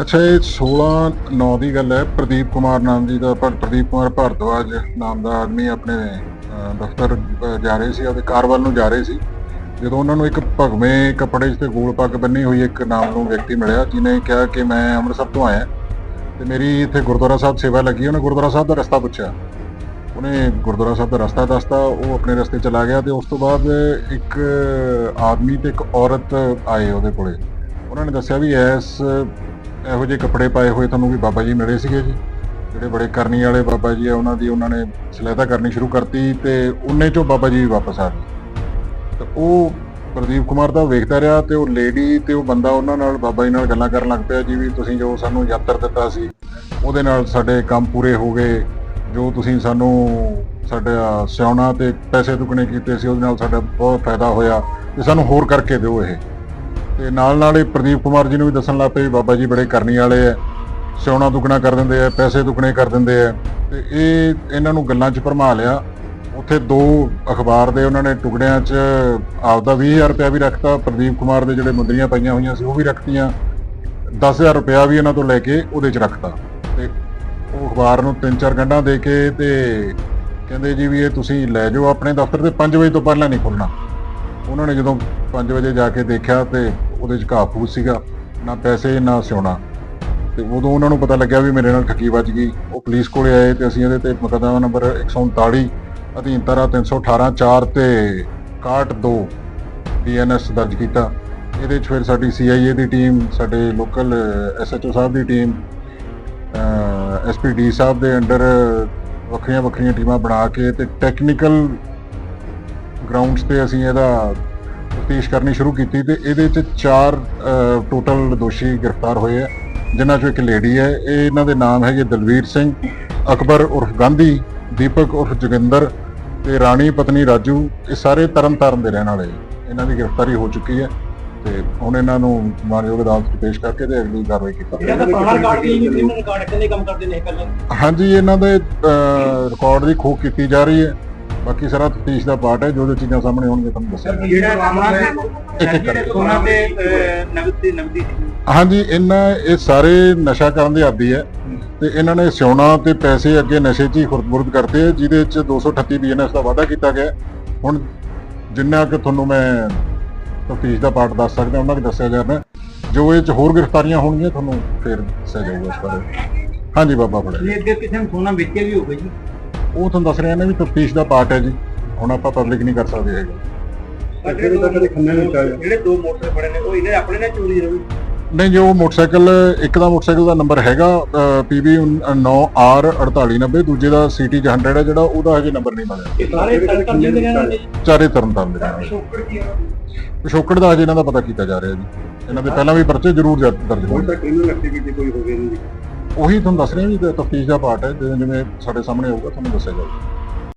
ਅੱਛਾ ਇਹ 16 9 ਦੀ ਗੱਲ ਹੈ। ਪ੍ਰਦੀਪ ਕੁਮਾਰ ਨਾਮ ਜੀ ਦਾ ਪਰ ਪ੍ਰਦੀਪ ਕੁਮਾਰ ਭਾਰਦਵਾਜ ਨਾਮ ਦਾ ਆਦਮੀ ਆਪਣੇ ਅਹ, ਦਫ਼ਤਰ ਅਹ, ਜਾ ਰਹੇ ਸੀ ਉਹਦੇ ਕਾਰ ਵੱਲ ਨੂੰ ਜਾ ਰਹੇ ਸੀ। ਜਦੋਂ ਉਹਨਾਂ ਨੂੰ ਇੱਕ ਭਗਵੇਂ ਕੱਪੜੇ 'ਚ ਤੇ ਗੋਲ ਪੱਗ ਬੰਨੀ ਹੋਈ ਇੱਕ ਨਾਮ ਨੂੰ ਵਿਅਕਤੀ ਮਿਲਿਆ ਜਿਨੇ ਕਿਹਾ ਕਿ ਮੈਂ ਅੰਮ੍ਰਿਤਸਰ ਤੋਂ ਆਇਆ। ਤੇ ਮੇਰੀ ਇੱਥੇ ਗੁਰਦੁਆਰਾ ਸਾਹਿਬ ਸੇਵਾ ਲੱਗੀ ਉਹਨੇ ਗੁਰਦੁਆਰਾ ਸਾਹਿਬ ਦਾ ਰਸਤਾ ਪੁੱਛਿਆ। ਉਹਨੇ ਗੁਰਦੁਆਰਾ ਸਾਹਿਬ ਦਾ ਰਸਤਾ ਦੱਸਤਾ ਉਹ ਆਪਣੇ ਰਸਤੇ ਚਲਾ ਗਿਆ ਤੇ ਉਸ ਤੋਂ ਬਾਅਦ ਇੱਕ ਆਦਮੀ ਤੇ ਇੱਕ ਔਰਤ ਆਏ ਉਹਦੇ ਕੋਲੇ। ਉਹਨਾਂ ਨੇ ਦੱਸਿਆ ਵੀ ਇਸ ਇਹੋ ਜਿਹੇ ਕੱਪੜੇ ਪਾਏ ਹੋਏ ਤੁਹਾਨੂੰ ਵੀ ਬਾਬਾ ਜੀ ਮਿਲੇ ਸੀਗੇ ਜੀ। ਜਿਹੜੇ ਬੜੇ ਕਰਨੀ ਵਾਲੇ ਬਾਬਾ ਜੀ ਆ, ਉਹਨਾਂ ਦੀ ਉਹਨਾਂ ਨੇ ਸਲਾਹਤਾ ਕਰਨੀ ਸ਼ੁਰੂ ਕਰਤੀ ਤੇ ਉਹਨੇ ਚੋਂ ਬਾਬਾ ਜੀ ਵੀ ਵਾਪਸ ਆ ਗਏ। ਤਾਂ ਉਹ ਪ੍ਰਦੀਪ ਕੁਮਾਰ ਦਾ ਵੇਖਦਾ ਰਿਹਾ ਤੇ ਉਹ ਲੇਡੀ ਤੇ ਉਹ ਬੰਦਾ ਉਹਨਾਂ ਨਾਲ ਬਾਬਾ ਜੀ ਨਾਲ ਗੱਲਾਂ ਕਰਨ ਲੱਗ ਪਿਆ ਜੀ ਵੀ ਤੁਸੀਂ ਜੋ ਸਾਨੂੰ ਯਾਤਰ ਦਿੱਤਾ ਸੀ, ਉਹਦੇ ਨਾਲ ਸਾਡੇ ਕੰਮ ਪੂਰੇ ਹੋ ਗਏ। ਜੋ ਤੁਸੀਂ ਸਾਨੂੰ ਸਾਡਾ ਸਿਆਉਣਾ ਤੇ ਪੈਸੇ ਦੁੱਗਣੇ ਕੀਤੇ ਸੀ, ਉਹਦੇ ਨਾਲ ਸਾਡਾ ਬਹੁਤ ਫਾਇਦਾ ਹੋਇਆ ਤੇ ਸਾਨੂੰ ਹੋਰ ਕਰਕੇ ਦਿਓ ਇਹ। ਤੇ ਨਾਲ ਨਾਲ ਹੀ ਪ੍ਰਦੀਪ ਕੁਮਾਰ ਜੀ ਨੂੰ ਵੀ ਦੱਸਣ ਲੱਗ ਪਏ ਵੀ ਬਾਬਾ ਜੀ ਬੜੇ ਕਰਨੀ ਵਾਲੇ ਆ ਸਿਆਉਣਾ ਦੁੱਗਣਾ ਕਰ ਦਿੰਦੇ ਆ ਪੈਸੇ ਦੁੱਗਣੇ ਕਰ ਦਿੰਦੇ ਆ ਤੇ ਇਹ ਇਹਨਾਂ ਨੂੰ ਗੱਲਾਂ 'ਚ ਭਰਮਾ ਲਿਆ। ਉੱਥੇ ਦੋ ਅਖਬਾਰ ਦੇ ਉਹਨਾਂ ਨੇ ਟੁਕੜਿਆਂ 'ਚ ਆਪਦਾ 20000 ਰੁਪਇਆ ਵੀ ਰੱਖਤਾ, ਪ੍ਰਦੀਪ ਕੁਮਾਰ ਦੇ ਜਿਹੜੇ ਮੁੰਦਰੀਆਂ ਪਈਆਂ ਹੋਈਆਂ ਸੀ ਉਹ ਵੀ ਰੱਖਤੀਆਂ। 10000 ਰੁਪਇਆ ਵੀ ਇਹਨਾਂ ਤੋਂ ਲੈ ਕੇ ਉਹਦੇ 'ਚ ਰੱਖਤਾ। ਤੇ ਉਹ ਅਖਬਾਰ ਨੂੰ ਤਿੰਨ ਚਾਰ ਗੰਢਾਂ ਦੇ ਕੇ ਤੇ ਕਹਿੰਦੇ ਜੀ ਵੀ ਇਹ ਤੁਸੀਂ ਲੈ ਜਾਓ ਆਪਣੇ ਦਫ਼ਤਰ ਤੇ 5 ਵਜੇ ਤੋਂ ਪਹਿਲਾਂ ਨਹੀਂ ਖੁੱਲਣਾ ਉਹਨਾਂ ਨੇ ਜਦੋਂ 5 ਵਜੇ ਜਾ ਕੇ ਦੇਖਿਆ ਤੇ ਉਹਦੇ 'ਚ ਘਾਹ ਫੂਸ ਸੀਗਾ, ਨਾ ਪੈਸੇ, ਨਾ ਸਿਉਣਾ। ਤੇ ਉਦੋਂ ਉਹਨਾਂ ਨੂੰ ਪਤਾ ਲੱਗਿਆ ਵੀ ਮੇਰੇ ਨਾਲ ਠੱਗੀ ਵੱਜ ਗਈ। ਉਹ ਪੁਲਿਸ ਕੋਲੇ ਆਏ ਤੇ ਅਸੀਂ ਇਹਦੇ ਤੇ ਮੁਕੱਦਮਾ ਨੰਬਰ 139 ਅਧੀਨ ਧਾਰਾ 318 4 ਤੇ 62 ਬੀਐਨਐਸ ਦਰਜ ਕੀਤਾ। ਇਹਦੇ 'ਚ ਫਿਰ ਸਾਡੀ ਸੀਆਈਏ ਦੀ ਟੀਮ, ਸਾਡੇ ਲੋਕਲ ਐਸਐਚਓ ਸਾਹਿਬ ਦੀ ਟੀਮ ਐਸਪੀਡੀ ਸਾਹਿਬ ਦੇ ਅੰਡਰ ਵੱਖਰੀਆਂ ਵੱਖਰੀਆਂ ਟੀਮਾਂ ਬਣਾ ਕੇ ਤੇ ਟੈਕਨੀਕਲ ਗਰਾਊਂਡਸ ਤੇ ਅਸੀਂ ਇਹਦਾ ਤਫਤੀਸ਼ ਕਰਨੀ ਸ਼ੁਰੂ ਕੀਤੀ ਤੇ ਇਹਦੇ 'ਚ ਚਾਰ ਟੋਟਲ ਦੋਸ਼ੀ ਗ੍ਰਿਫਤਾਰ ਹੋਏ ਆ ਜਿਨ੍ਹਾਂ 'ਚੋਂ ਇੱਕ ਲੇਡੀ ਹੈ। ਇਹ ਇਹਨਾਂ ਦੇ ਨਾਮ ਹੈਗੇ ਦਲਵੀਰ ਸਿੰਘ ਅਕਬਰ ਉਰਫ ਗਾਂਧੀ ਦੀਪਕ ਉਰਫ ਜੋਗਿੰਦਰ ਤੇ ਰਾਣੀ ਪਤਨੀ ਰਾਜੂ। ਇਹ ਸਾਰੇ ਤਰਨਤਾਰਨ ਦੇ ਰਹਿਣ ਵਾਲੇ। ਇਹਨਾਂ ਦੀ ਗ੍ਰਿਫਤਾਰੀ ਹੋ ਚੁੱਕੀ ਹੈ ਤੇ ਹੁਣ ਇਹਨਾਂ ਨੂੰ ਮਾਨਯੋਗ ਅਦਾਲਤ 'ਚ ਪੇਸ਼ ਕਰਕੇ ਤੇ ਅਗਲੀ ਕਾਰਵਾਈ ਕੀਤੀ ਹਾਂਜੀ ਇਹਨਾਂ ਦੇ ਰਿਕਾਰਡ ਦੀ ਖੋਖ ਕੀਤੀ ਜਾ ਰਹੀ ਹੈ। ਬਾਕੀ ਸਾਰਾ ਤਫਤੀਸ਼ ਦਾ ਪਾਰਟ ਹੈ ਜੋ ਜੋ ਚੀਜ਼ਾਂ ਸਾਹਮਣੇ ਹੋਣਗੀਆਂ ਤੁਹਾਨੂੰ ਦੱਸਿਆ ਜਿਹੜਾ ਰਾਮਾ ਹੈ ਇੱਕ ਇੱਕ ਕਰਕੇ। ਸੋਨਾ ਤੇ ਨਗਦੀ ਨਗਦੀ ਹਾਂਜੀ ਇਹਨਾਂ ਇਹ ਸਾਰੇ ਨਸ਼ਾ ਕਰਨ ਦੇ ਆਦੀ ਹੈ ਤੇ ਇਹਨਾਂ ਨੇ ਸਿਉਣਾ ਤੇ ਪੈਸੇ ਅੱਗੇ ਨਸ਼ੇ 'ਚ ਹੀ ਖੁਰਦ ਕਰਦੇ ਆ ਜਿਹਦੇ 'ਚ 238 ਬੀਐਨਐਸ ਦਾ ਵਾਅਦਾ ਕੀਤਾ ਗਿਆ ਹੁਣ ਜਿੰਨਾ ਕਿ ਤੁਹਾਨੂੰ ਮੈਂ ਤਫਤੀਸ਼ ਦਾ ਪਾਰਟ ਦੱਸ ਸਕਦਾ ਉਹਨਾਂ ਕਿ ਦੱਸਿਆ ਜਾ ਰਿਹਾ ਜੋ ਇਹ 'ਚ ਹੋਰ ਗ੍ਰਿਫਤਾਰੀਆਂ ਹੋਣਗੀਆਂ ਤੁਹਾਨੂੰ ਫਿਰ ਦੱਸਿਆ ਜਾਊਗਾ ਇਸ ਬਾਰੇ। ਹਾਂਜੀ ਬਾਬਾ ਫੜਿਆ ਇਹ ਅੱਗੇ ਕਿਸੇ ਨੂੰ ਸੋਨਾ ਵੇਚਿਆ ਵੀ ਹੋਵੇ ਜੀ। ਉਹ ਤੁਹਾਨੂੰ ਦੱਸ ਰਿਹਾ ਨਾ ਵੀ ਤਫਤੀਸ਼ ਦਾ ਪਾਰਟ ਹੈ ਜੀ। ਹੁਣ ਆਪਾਂ ਪਬਲਿਕ ਨਹੀਂ ਕਰ ਸਕਦੇ ਹੈਗੇ। ਜਿਹੜੇ ਦੋ ਮੋਟਰਸਾਈਕਲ ਫੜੇ ਨੇ ਉਹ ਇਹਨੇ ਆਪਣੇ ਨਾਲ ਚੋਰੀ ਰਹੀ ਨਹੀਂ ਜੋ ਮੋਟਰਸਾਈਕਲ ਇੱਕ ਦਾ ਮੋਟਰਸਾਈਕਲ ਦਾ ਨੰਬਰ ਹੈਗਾ PB 9R4890 ਦੂਜੇ ਦਾ CT 100 ਹੈ ਜਿਹੜਾ ਉਹਦਾ ਹਜੇ ਨੰਬਰ ਨਹੀਂ ਮਿਲਿਆ। ਇਹ ਸਾਰੇ ਤੜਕਣ ਦੇ ਰਹਿਣ ਵਾਲੇ ਜੀ ਚਾਰੇ ਤਰਨਤਾਰਨ ਦੇ ਨਾਲ ਸ਼ੋਕਰ ਕੀ ਆ? ਪਿਛੋਕੜ ਦਾ ਹਜੇ ਇਹਨਾਂ ਦਾ ਪਤਾ ਕੀਤਾ ਜਾ ਰਿਹਾ ਜੀ। ਇਹਨਾਂ ਦੇ ਪਹਿਲਾਂ ਵੀ ਪਰਚੇ ਜ਼ਰੂਰ ਦਰ- ਦਰਜ ਹੋਏ। ਕ੍ਰਿਮੀਨਲ ਐਕਟੀਵਿਟੀ ਕੋਈ ਹੋਵੇ ਨਹੀਂ। ਉਹੀ ਤੁਹਾਨੂੰ ਦੱਸ ਰਿਹਾ ਵੀ ਤਫਤੀਸ਼ ਦਾ ਪਾਰਟ ਹੈ, ਜਿਵੇਂ ਜਿਵੇਂ ਸਾਡੇ ਸਾਹਮਣੇ ਆਊਗਾ, ਤੁਹਾਨੂੰ ਦੱਸਿਆ ਜਾਊਗਾ।